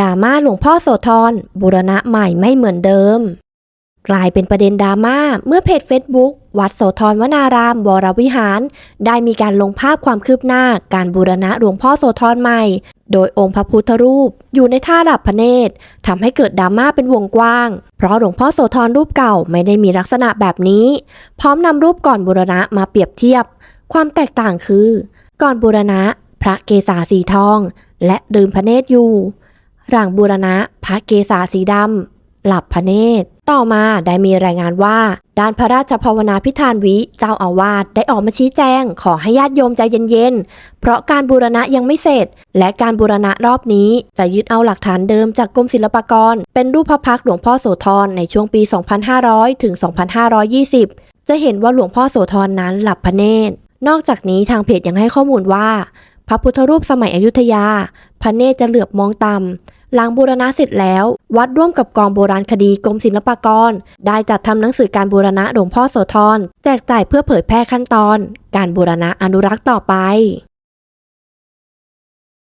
ดราม่าหลวงพ่อโสธรบูรณะใหม่ไม่เหมือนเดิม กลายเป็นประเด็นดราม่าเมื่อเพจ Facebook วัดโสธรวนารามวรวิหาร ได้มีการลงภาพความคืบหน้าการบูรณะหลวงพ่อโสธรใหม่ โดยองค์พระพุทธรูป อยู่ในท่าดับพระเนตรทำให้เกิดดราม่าเป็นวงกว้าง เพราะหลวงพ่อโสธรรูปเก่าไม่ได้มีลักษณะแบบนี้ พร้อมนำรูปก่อนบูรณะมาเปรียบเทียบ ความแตกต่างคือ ก่อนบูรณะ พระเกศาสีทอง และลืมพระเนตรอยู่ หลังบูรณะพระเกศาสีดำหลับพระเนตร ต่อมาได้มีรายงานว่า ด้านพระราชภาวนาพิธานวิเจ้าอาวาสได้ออกมาชี้แจง ขอให้ญาติโยมใจเย็นๆ เพราะการบูรณะยังไม่เสร็จ และการบูรณะรอบนี้จะยึดเอาหลักฐานเดิมจากกรมศิลปากร เป็นรูปพระพักหลวงพ่อโสธรในช่วงปี 2500 ถึง 2520 จะเห็นว่าหลวงพ่อโสธรนั้นหลับพระเนตร นอกจากนี้ทางเพจยังให้ข้อมูลว่า พระพุทธรูปสมัยอยุธยา พระเนตรจะเหลือบมองต่ำ หลังบูรณะเสร็จแล้ว วัดร่วมกับกองโบราณคดีกรมศิลปากร ได้จัดทำหนังสือการบูรณะหลวงพ่อโสธรแจกจ่ายเพื่อเผยแพร่ขั้นตอน การบูรณะอนุรักษ์ต่อไป